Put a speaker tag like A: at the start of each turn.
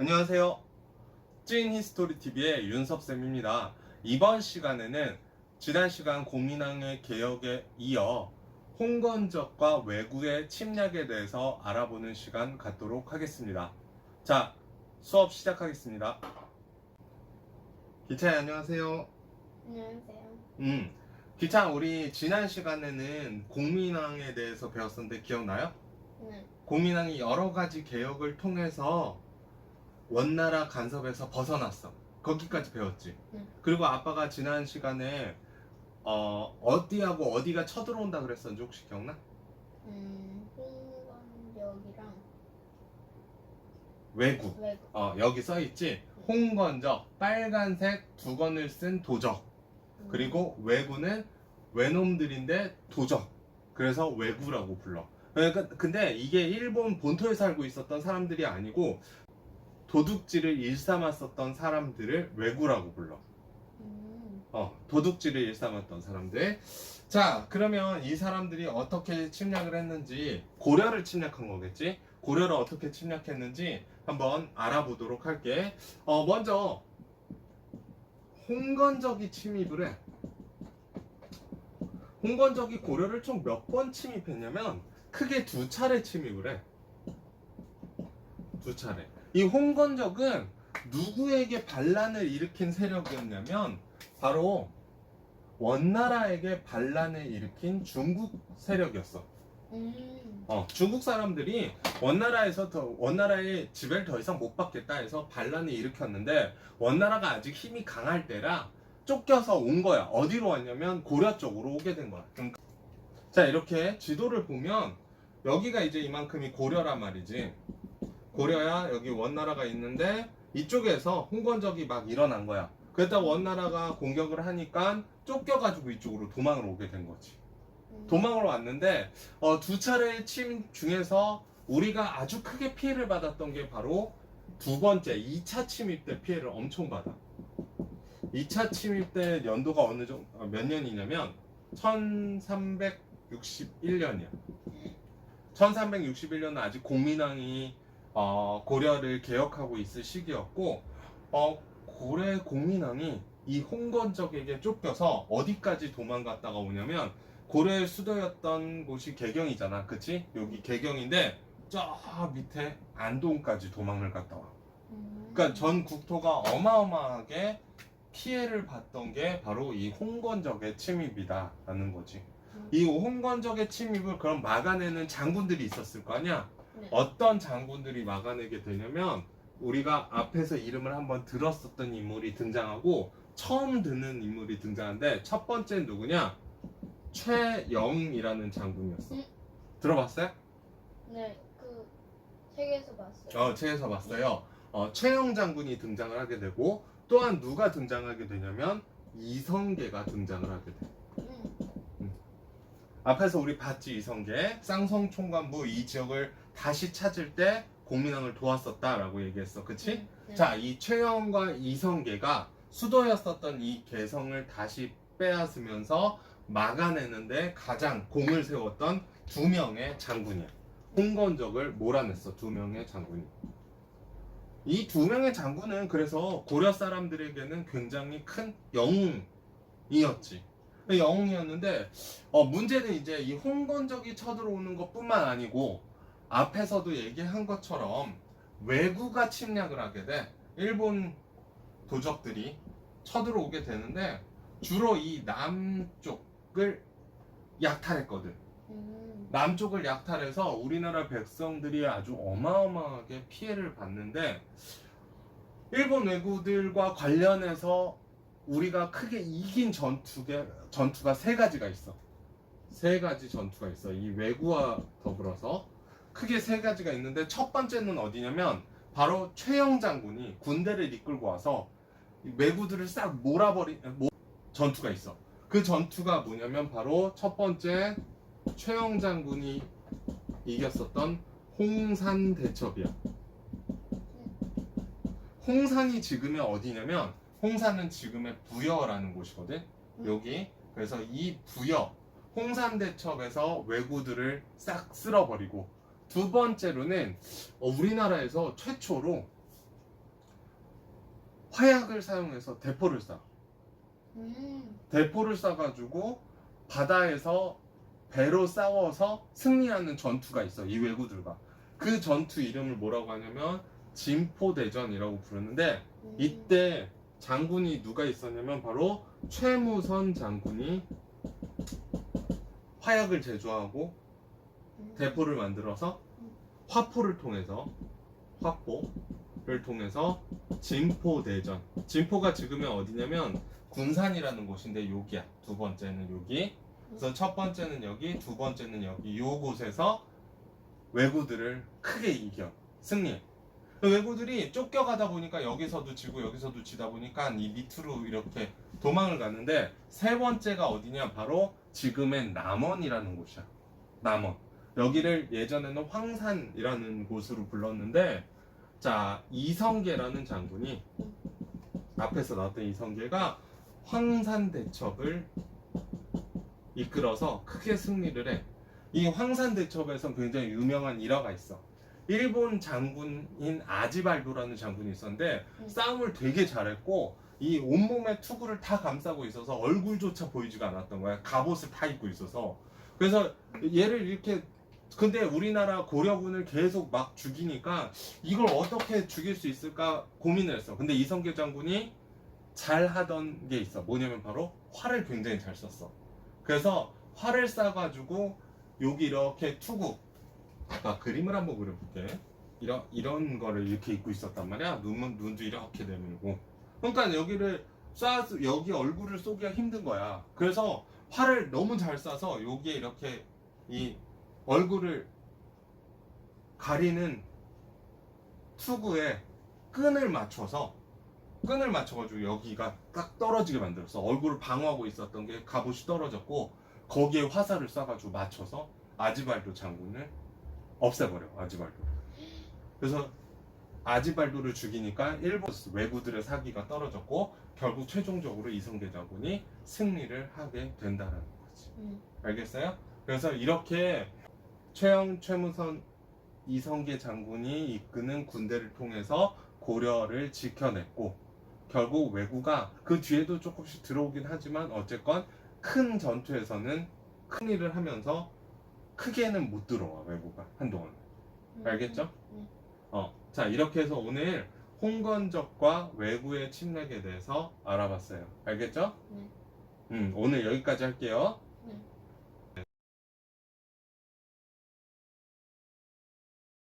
A: 안녕하세요. 찐 히스토리 TV의 윤섭 쌤입니다. 이번 시간에는 지난 시간 고민왕의 개혁에 이어 홍건적과 외구의 침략에 대해서 알아보는 시간 갖도록 하겠습니다. 자, 수업 시작하겠습니다. 기차야 안녕하세요.
B: 안녕하세요.
A: 음, 기차 우리 지난 시간에는 공민왕에 대해서 배웠었는데 기억나요?
B: 네.
A: 공민왕이 여러 가지 개혁을 통해서 원나라 간섭에서 벗어났어. 거기까지 배웠지.
B: 네.
A: 그리고 아빠가 지난 시간에 어, 어디하고 어디가 쳐들어온다 그랬었는지 혹시 기억나?
B: 음, 홍건적이랑
A: 외국.
B: 외국.
A: 어, 여기 써 있지. 홍건적, 빨간색 두 건을 쓴 도적.
B: 음,
A: 그리고 외구는 외놈들인데 도적. 그래서 외구라고 불러. 그러니까 근데 이게 일본 본토에 살고 있었던 사람들이 아니고 도둑질을 일삼았었던 사람들을 외구라고 불러.
B: 음,
A: 어, 도둑질을 일삼았던 사람들. 자, 그러면 이 사람들이 어떻게 침략을 했는지 고려를 침략한 거겠지? 고려를 어떻게 침략했는지 한번 알아보도록 할게. 어, 먼저 홍건적이 침입을 해. 홍건적이 고려를 총 몇 번 침입했냐면 크게 두 차례 침입을 해. 두 차례. 이 홍건적은 누구에게 반란을 일으킨 세력이었냐면 바로 원나라에게 반란을 일으킨 중국 세력이었어.
B: 음,
A: 어, 중국 사람들이 원나라에서 더 원나라의 지배를 더 이상 못 받겠다 해서 반란을 일으켰는데 원나라가 아직 힘이 강할 때라 쫓겨서 온 거야. 어디로 왔냐면 고려 쪽으로 오게 된 거야. 좀- 자 이렇게 지도를 보면 여기가 이제 이만큼이 고려란 말이지. 고려야 여기 원나라가 있는데 이쪽에서 홍건적이 막 일어난 거야. 그랬다가 원나라가 공격을 하니까 쫓겨가지고 이쪽으로 도망을 오게 된 거지.
B: 음,
A: 도망을 왔는데 어, 두 차례의 침입 중에서 우리가 아주 크게 피해를 받았던 게 바로 두 번째 2차 침입 때 피해를 엄청 받아. 2차 침입 때 연도가 어느 정도 어, 몇 년이냐면 1361년이야. 1361년은 아직 공민왕이 어, 고려를 개혁하고 있을 시기였고 어, 고려 공민왕이 이 홍건적에게 쫓겨서 어디까지 도망갔다가 오냐면 고려의 수도였던 곳이 개경이잖아. 그치? 여기 개경인데 저 밑에 안동까지 도망을 갔다 와.
B: 음,
A: 그러니까 전 국토가 어마어마하게 피해를 봤던 게 바로 이 홍건적의 침입이다라는 거지.
B: 음,
A: 이 홍건적의 침입을 그럼 막아내는 장군들이 있었을 거 아니야?
B: 네.
A: 어떤 장군들이 막아내게 되냐면 우리가 앞에서 이름을 한번 들었었던 인물이 등장하고 처음 듣는 인물이 등장하는데 첫 번째 누구냐? 최영이라는 장군이었어.
B: 음.
A: 들어봤어요?
B: 네, 그 책에서 봤어요.
A: 어, 책에서 봤어요. 어, 최영 장군이 등장을 하게 되고 또한 누가 등장하게 되냐면 이성계가 등장을 하게 돼.
B: 음,
A: 앞에서 우리 봤지 이성계 쌍성 총관부 이 지역을 다시 찾을 때 공민왕을 도왔었다라고 얘기했어. 그치?
B: 네.
A: 자, 이 최영과 이성계가 수도였었던 이 개성을 다시 빼앗으면서 막아내는데 가장 공을 세웠던 두 명의 장군이야. 홍건적을 몰아냈어, 두 명의 장군이. 이 두 명의 장군은 그래서 고려 사람들에게는 굉장히 큰 영웅이었지. 영웅이었는데, 어, 문제는 이제 이 홍건적이 쳐들어오는 것 뿐만 아니고, 앞에서도 얘기한 것처럼 외구가 침략을 하게 돼. 일본 도적들이 쳐들어오게 되는데 주로 이 남쪽을 약탈했거든.
B: 음,
A: 남쪽을 약탈해서 우리나라 백성들이 아주 어마어마하게 피해를 받는데 일본 왜구들과 관련해서 우리가 크게 이긴 전투가, 전투가 세 가지가 있어. 세 가지 전투가 있어. 이 왜구와 더불어서 크게 세 가지가 있는데 첫 번째는 어디냐면 바로 최영 장군이 군대를 이끌고 와서 이 왜구들을 싹 몰아버린 모- 전투가 있어. 그 전투가 뭐냐면 바로 첫 번째 최영 장군이 이겼었던 홍산 대첩이야. 홍산이 지금의 어디냐면 홍산은 지금의 부여라는 곳이거든. 여기 그래서 이 부여 홍산 대첩에서 왜구들을 싹 쓸어버리고 두 번째로는 어, 우리나라에서 최초로 화약을 사용해서 대포를 쏴.
B: 음.
A: 대포를 쏴가지고 바다에서 배로 싸워서 승리하는 전투가 있어 이 왜구들과 그 전투 이름을 뭐라고 하냐면 진포대전이라고 부르는데
B: 음.
A: 이때 장군이 누가 있었냐면 바로 최무선 장군이 화약을 제조하고
B: 음.
A: 대포를 만들어서 화포를 통해서 화포를 통해서 진포 대전. 진포가 지금은 어디냐면 군산이라는 곳인데 여기야. 두 번째는 여기. 그래서 첫 번째는 여기 두 번째는 여기. 요 곳에서 왜구들을 크게 이겨. 승리. 왜구들이 쫓겨가다 보니까 여기서도 지고 여기서도 지다 보니까 이 밑으로 이렇게 도망을 가는데 세 번째가 어디냐? 바로 지금의 남원이라는 곳이야. 남원 여기를 예전에는 황산이라는 곳으로 불렀는데 자 이성계라는 장군이 앞에서 나왔던 이성계가 황산 대첩을 이끌어서 크게 승리를 해. 이 황산 대첩에서 굉장히 유명한 일화가 있어. 일본 장군인 아지발도라는 장군이 있었는데
B: 음.
A: 싸움을 되게 잘했고 이 온몸에 투구를 다 감싸고 있어서 얼굴조차 보이지가 않았던 거야. 갑옷을 다 입고 있어서. 그래서 얘를 이렇게 근데 우리나라 고려군을 계속 막 죽이니까 이걸 어떻게 죽일 수 있을까 고민을 했어. 근데 이성계 장군이 잘 하던 게 있어. 뭐냐면 바로 활을 굉장히 잘 썼어. 그래서 활을 쏴가지고 여기 이렇게 투구. 아까 그림을 한번 그려볼게. 이런 이런 거를 이렇게 입고 있었단 말이야. 눈은 눈도 이렇게 내밀고. 그러니까 여기를 쏴 여기 얼굴을 쏘기가 힘든 거야. 그래서 활을 너무 잘 쏴서 여기에 이렇게 이 얼굴을 가리는 투구에 끈을 맞춰서 끈을 맞춰가지고 여기가 딱 떨어지게 만들었어. 얼굴을 방어하고 있었던 게 갑옷이 떨어졌고 거기에 화살을 쏴가지고 맞춰서 아지발도 장군을 없애버려. 아지발도. 그래서 아지발도를 죽이니까 일본 왜구들의 사기가 떨어졌고 결국 최종적으로 이성계 장군이 승리를 하게 된다는 거지.
B: 음.
A: 알겠어요? 그래서 이렇게 최영, 최무선, 이성계 장군이 이끄는 군대를 통해서 고려를 지켜냈고 결국 왜구가 그 뒤에도 조금씩 들어오긴 하지만 어쨌건 큰 전투에서는 큰 일을 하면서 크게는 못 들어와 왜구가 한동안
B: 음.
A: 알겠죠?
B: 네.
A: 어, 자 이렇게 해서 오늘 홍건적과 왜구의 침략에 대해서 알아봤어요 알겠죠?
B: 네.
A: 음, 오늘 여기까지 할게요